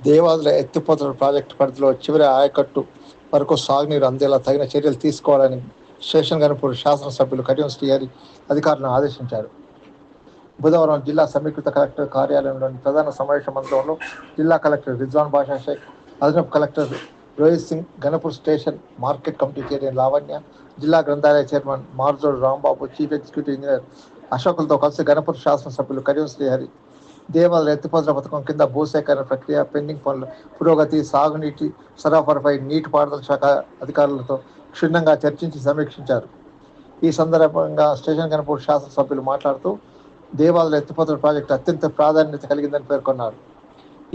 దేవాదుల ఎత్తిపోతల ప్రాజెక్టు పరిధిలో చివరి ఆయకట్టు వరకు సాగునీరు అందేలా తగిన చర్యలు తీసుకోవాలని స్టేషన్ గణపూర్ శాసనసభ్యులు కడియం శ్రీహరి అధికారులను ఆదేశించారు. బుధవారం జిల్లా సమీకృత కలెక్టర్ కార్యాలయంలోని ప్రధాన సమావేశ మందిరంలో జిల్లా కలెక్టర్ రిజ్వాన్ బాషా షేక్ అదనపు collector Rohit Singh Ganapur station market committee chairman Lavanya జిల్లా గ్రంథాలయ chairman Marjodu Rambabu chief executive engineer అశోకులతో కలిసి గణపూర్ శాసనసభ్యులు కడియం శ్రీహరి దేవాలయ ఎత్తిపోతల పథకం కింద భూసేకరణ ప్రక్రియ పెండింగ్ పనులు పురోగతి సాగునీటి సరఫరాపై నీటిపారుదల శాఖ అధికారులతో క్షుణ్ణంగా చర్చించి సమీక్షించారు. ఈ సందర్భంగా స్టేషన్ గణపూర్ శాసనసభ్యులు మాట్లాడుతూ దేవాలయ ఎత్తిపోతల ప్రాజెక్టు అత్యంత ప్రాధాన్యత కలిగిందని పేర్కొన్నారు.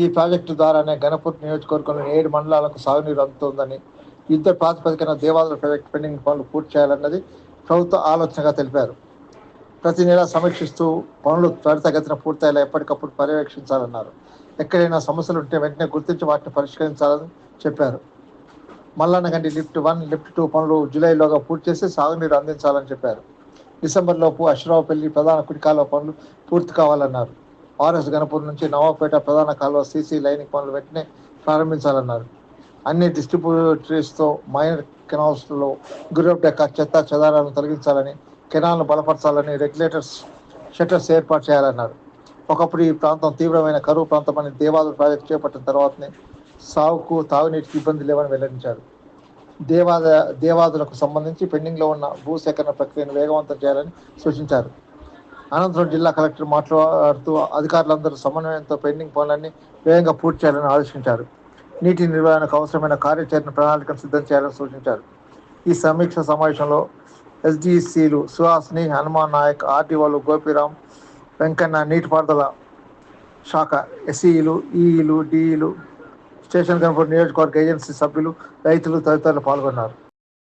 ఈ ప్రాజెక్టు ద్వారానే గణపూర్ నియోజకవర్గంలోని ఏడు మండలాలకు సాగునీరు అందుతోందని యుద్ధ ప్రాతిపదికన దేవాలయ ప్రాజెక్టు పెండింగ్ పనులు పూర్తి చేయాలన్నది ప్రభుత్వ ఆలోచనగా తెలిపారు. ప్రతి నెల సమీక్షిస్తూ పనులు త్వరితగతిన పూర్తయ్యేలా ఎప్పటికప్పుడు పర్యవేక్షించాలన్నారు. ఎక్కడైనా సమస్యలు ఉంటే వెంటనే గుర్తించి వాటిని పరిష్కరించాలని చెప్పారు. Mallannagandi lift one lift two పనులు జూలైలోగా పూర్తి చేసి సాగునీరు అందించాలని చెప్పారు. డిసెంబర్లోపు అశ్వరావుపల్లి ప్రధాన కుడి కాలువ పనులు పూర్తి కావాలన్నారు. ఆర్ఎస్ గణపూర్ నుంచి నవాపేట ప్రధాన కాలువ సీసీ లైనింగ్ పనులు వెంటనే ప్రారంభించాలన్నారు. అన్ని డిస్ట్రిబ్యూటరీస్తో మైనర్ కెనాల్స్లో గుర్రప్ డెక్క చెత్త చెదారాలను తొలగించాలని కెనాల్ను బలపరచాలని రెగ్యులేటర్స్ షట్టర్స్ ఏర్పాటు చేయాలన్నారు. ఒకప్పుడు ఈ ప్రాంతం తీవ్రమైన కరువు ప్రాంతం అని దేవాలయ ప్రాజెక్టు చేపట్టిన తర్వాతనే సాగుకు తాగునీటికి ఇబ్బంది లేవని వెల్లడించారు. దేవాద దేవాదులకు సంబంధించి పెండింగ్లో ఉన్న భూసేకరణ ప్రక్రియను వేగవంతం చేయాలని సూచించారు. అనంతరం జిల్లా కలెక్టర్ మాట్లాడుతూ అధికారులందరూ సమన్వయంతో పెండింగ్ పనులన్నీ వేగంగా పూర్తి చేయాలని ఆదేశించారు. నీటి నిర్వహణకు అవసరమైన కార్యాచరణ ప్రణాళికను సిద్ధం చేయాలని సూచించారు. ఈ సమీక్ష సమావేశంలో ఎస్డిసిలు సుహాస్ని హనుమాన్ నాయక్ ఆర్డీఓలు గోపిరాం వెంకన్న నీటిపారుదల శాఖ ఎస్ఈలు ఈఈలు డిఈలు స్టేషన్ కనుపూర్ నియోజకవర్గ ఏజెన్సీ సభ్యులు రైతులు తదితరులు పాల్గొన్నారు.